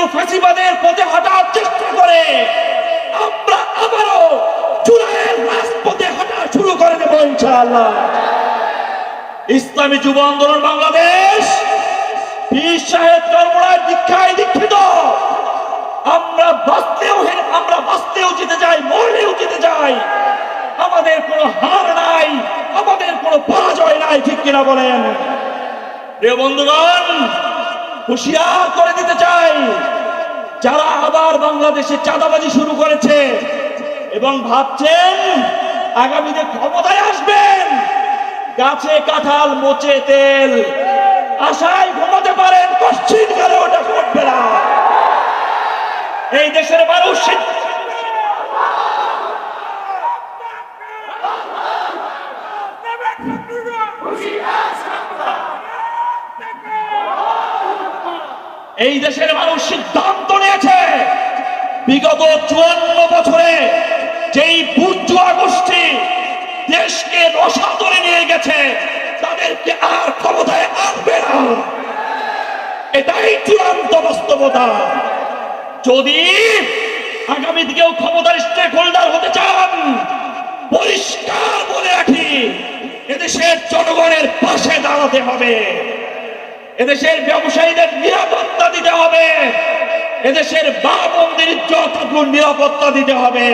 কেউ ফাঁসিবাদের পথে হাঁটার চেষ্টা করে, আমরা আবারও জুলাইয়ের রাজপথে হাঁটা শুরু করে দেবো ইনশাআল্লাহ। ইসলামী যুব আন্দোলন বাংলাদেশ বাঁচতেও আমরা বাঁচতেও আমাদের নাই, আমাদের কোনো পরাজয় নাই, ঠিক কিনা বলেন? প্রিয় বন্ধুগণ হুঁশিয়ার করে দিতে চাই। যারা আবার বাংলাদেশে চাঁদাবাজি শুরু করেছে এবং ভাবছেন আগামীতে ক্ষমতায় আসবেন গাছে কাঁঠাল মোচে তেল আশায় ঘুমাতে পারেন পশ্চিম কালে ওটা ঘটবে না। এই দেশের মানুষ সিদ্ধ- এই দেশের মানুষ সিদ্ধান্ত নিয়েছে, বিগত চুয়ান্ন বছরে যেই বুর্জুয়া গোষ্ঠী দেশকে রসাতলে নিয়ে গেছে, তাদেরকে আর ক্ষমতায় আনবে না। এটাই চূড়ান্ত বাস্তবতা। যদি আগামী দিকেও ক্ষমতার স্টেক হোল্ডার হতে চান, পরিষ্কার বলে রাখি, এদেশের জনগণের পাশে দাঁড়াতে হবে। এদেশের ব্যবসায়ীদের নিরাপত্তা দিতে হবে। এদেশের মা বোনদের যতটুকু নিরাপত্তা দিতে হবে।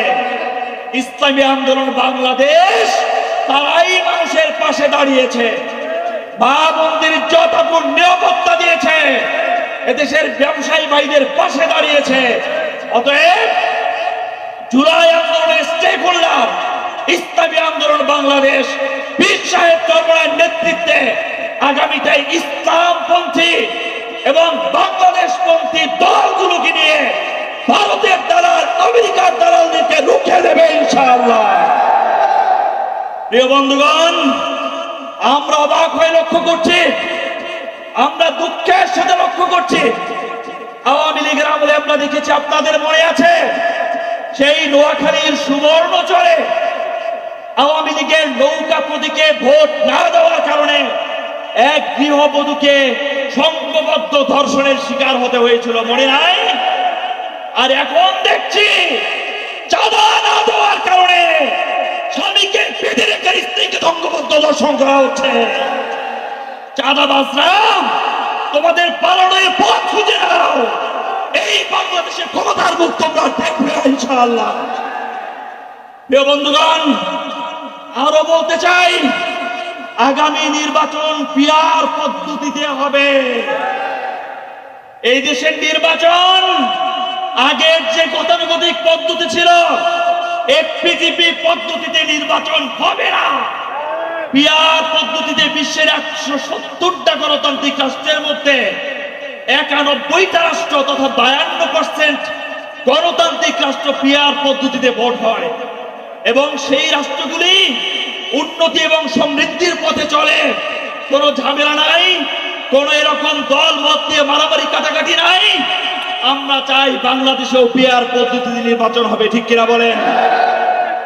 ইসলামী আন্দোলন বাংলাদেশ তারাই মানুষের পাশে দাঁড়িয়েছে। মা বোনদের যতটুকু নিরাপত্তা দিয়েছে, এদেশের ব্যবসায়ী ভাইদের পাশে দাঁড়িয়েছে। অতএব জুলাই আন্দোলনের স্টেক হোল্ডার ইসলামী আন্দোলন বাংলাদেশ পীর সাহেব চরমরার নেতৃত্বে আগামীতে ইসলামপন্থী এবং বাংলাদেশপন্থী দলগুলোকে নিয়ে ভারতের দালাল, আমেরিকার দালালদেরকে রুখে দেবে ইনশাআল্লাহ। প্রিয় বন্ধুগণ, আমরা অবাক হয়ে লক্ষ্য করছি, আমরা দুঃখের সাথে লক্ষ্য করছি। আওয়ামী লীগের আমলে আমরা দেখেছি, আপনাদের মনে আছে? সেই নোয়াখালীর সুবর্ণ চরে আওয়ামী লীগের নৌকা প্রতীকে ভোট না দেওয়ার এক গৃহবধূকে সংঘবদ্ধ ধর্ষণের শিকার হতে হয়েছিল, মনে নাই? আর এখন দেখছি চাঁদা না দেওয়ার কারণে স্বামীকে পেটে রেখে স্ত্রীকে সংঘবদ্ধ ধর্ষণ করা হচ্ছে। চাঁদাবাজরা তোমাদের পালনের পথ খুঁজে নাও। এই বাংলাদেশে ক্ষমতার মুখ তোমরা দেখবে ইনশাআল্লাহ। প্রিয় বন্ধুগণ, আরও বলতে চাই আগামী নির্বাচন পিয়ার পদ্ধতিতে হবে। এই দেশের নির্বাচন আগের যে গতানুগতিক পদ্ধতি ছিল এফপিজিপি পদ্ধতিতে নির্বাচন হবে না। পিয়ার পদ্ধতিতে বিশ্বের একশো সত্তরটা গণতান্ত্রিক রাষ্ট্রের মধ্যে একানব্বইটা রাষ্ট্র তথা বায়ান্ন পার্সেন্ট গণতান্ত্রিক রাষ্ট্র পিয়ার পদ্ধতিতে ভোট হয়। এবং সেই রাষ্ট্রগুলি উন্নতি এবং সমৃদ্ধির পথে চলে। কোনো ঝামেলা নাই, কোন এরকম দল মত দিয়ে মারামারি কাটাকাটি নাই। আমরা চাই বাংলাদেশেও পিয়ার পদ্ধতিতে নির্বাচন হবে, ঠিক কিনা বলেন?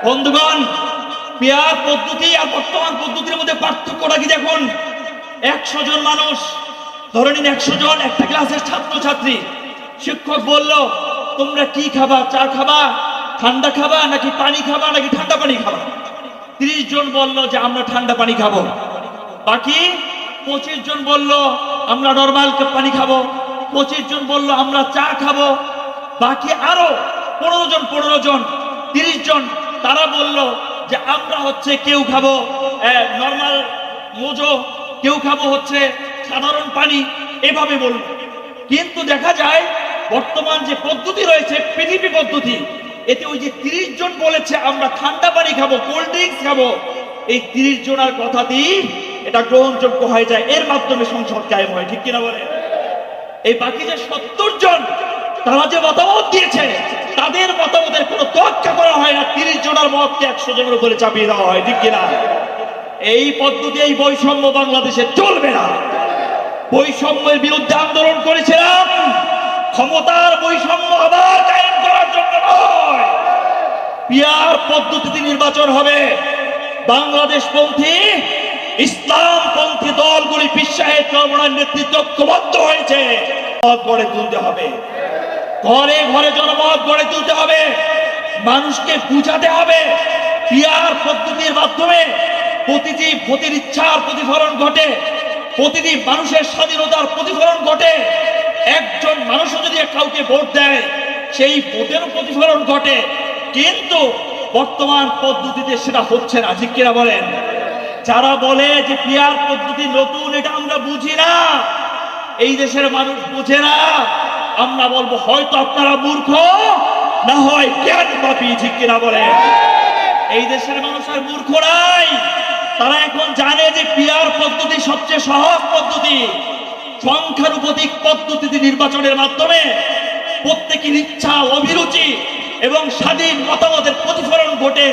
বন্ধুগণ, পেয়ার পদ্ধতি আর বর্তমান পদ্ধতির মধ্যে পার্থক্যটা কি দেখুন? একশো জন মানুষ, ধরে নিন একশো জন, একটা ক্লাসের ছাত্র ছাত্রী শিক্ষক বলল, তোমরা কি খাবা? চা খাবা? ঠান্ডা খাবা নাকি পানি খাবা নাকি ঠান্ডা পানি খাবা? তিরিশ জন বলল যে আমরা ঠান্ডা পানি খাব। বাকি পঁচিশ জন বলল, আমরা নর্মাল পানি খাব। পঁচিশ জন বলল, আমরা চা খাব। বাকি আরও পনেরো জন পনেরো জন, তিরিশ জন, তারা বলল যে আমরা হচ্ছে কেউ খাব নর্মাল মোজো, কেউ খাব হচ্ছে সাধারণ পানি, এভাবে বলল। কিন্তু দেখা যায়, বর্তমান যে পদ্ধতি রয়েছে পিডিপি পদ্ধতি এতে ওই যে তিরিশ জন বলেছে, আমরা ঠান্ডা পানি খাব, কোল্ড ড্রিঙ্কস খাব। এই তিরিশ জনের কথাতেই এটা গ্রহণযোগ্য হয়ে যায়, এর মাধ্যমে সংসদ কায়েম হয়, ঠিক কিনা বলে? এই বাকি যে সত্তর জন, তারা যে মতামত দিয়েছে, তাদের মতামতের কোনো তোয়াক্কা করা হয় না, তিরিশ জনের মতকে একশো জনের উপরে চাপিয়ে দেওয়া হয়, ঠিক কিনা? এই পদ্ধতি, এই বৈষম্য বাংলাদেশে চলবে না। বৈষম্যের বিরুদ্ধে আন্দোলন করেছিলাম, ক্ষমতার বৈষম্য আবার কায়েম করার জন্য নয় পিয়ার পদ্ধতিতে নির্বাচন হবে। বাংলাদেশপন্থী, ইসলামপন্থী দলগুলি বিশ্বাহের চরমনার নেতৃত্ব ঐক্যবদ্ধ হয়েছে। গড়ে তুলতে হবে। ঘরে ঘরে জনমত গড়ে তুলতে হবে। মানুষকে বুঝাতে হবে। পিয়ার পদ্ধতির মাধ্যমে প্রতিটি ভোটের ইচ্ছার প্রতিফলন ঘটে। প্রতিটি মানুষের স্বাধীনতার প্রতিফলন ঘটে। একজন মানুষও যদি কাউকে ভোট দেয়, সেই ভোটেরও প্রতিফলন ঘটে। কিন্তু বর্তমান পদ্ধতিতে সেটা হচ্ছে না। কিনা বলেন? যারা বলে যে পিয়ার পদ্ধতি নতুন, এটা আমরা বুঝি না। এই দেশের মানুষ বুঝে না। আমরা বলব, হয়তো আপনারা মূর্খ, না হয় জ্ঞান পাপি। কিনা বলে এই দেশের মানুষ আর মূর্খ নাই। তারা এখন জানে যে পিয়ার পদ্ধতি সবচেয়ে সহজ পদ্ধতি। সংখ্যানুপাতিক পদ্ধতিতে নির্বাচনের মাধ্যমে প্রত্যেকের ইচ্ছা, অভিরুচি এবং স্বাধীন মতামতের প্রতিফলন ঘটে।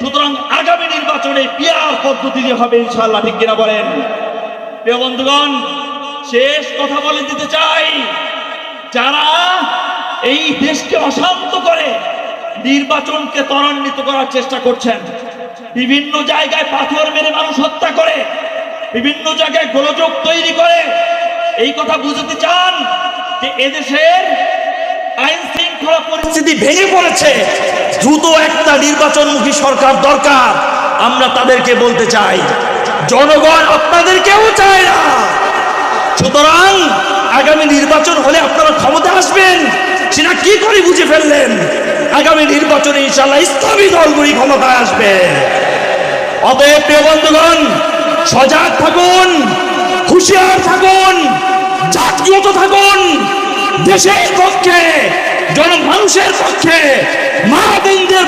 সুতরাং আগামী নির্বাচনে পিয়ার পদ্ধতি দিয়ে হবে ইনশাআল্লাহ, ঠিক কিনা বলেন? প্রিয় বন্ধুগণ, শেষ কথা বলে দিতে চাই, যারা এই দেশকে অশান্ত করে নির্বাচনকে ত্বরান্বিত করার চেষ্টা করছেন, বিভিন্ন জায়গায় পাথর মেরে মানুষ হত্যা করে, বিভিন্ন জায়গায় গোলযোগ তৈরি করে, এই কথা বুঝতে চান যে এদেশের আইন পরিস্থিতি ভেঙে পড়েছে। দ্রুত একটা নির্বাচনমুখী সরকার দরকার। আমরা তাদেরকে বলতে চাই, জনগণ আপনাদেরকেও চায় না। সুতরাং আগামী নির্বাচন হলে আপনারা ক্ষমতা আসবেন। সেটা কি করে বুঝে ফেললেন? আগামী নির্বাচনে ইনশাল্লাহ ইসলামী দলগুলি ক্ষমতায় আসবে। অতএব প্রিয় বন্ধুগণ, সজাগ থাকুন, হুঁশিয়ার থাকুন, জাতীয়ত থাকুন, দেশের পক্ষে জনমানুষের পক্ষে মা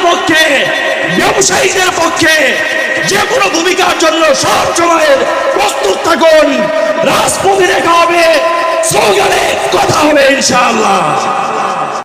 পক্ষে, ব্যবসায়ীদের পক্ষে যে কোনো ভূমিকার জন্য সব সময়ের প্রস্তুত থাকুন। রাজপথে দেখা হবে কথা হবে, ইনশাআল্লাহ।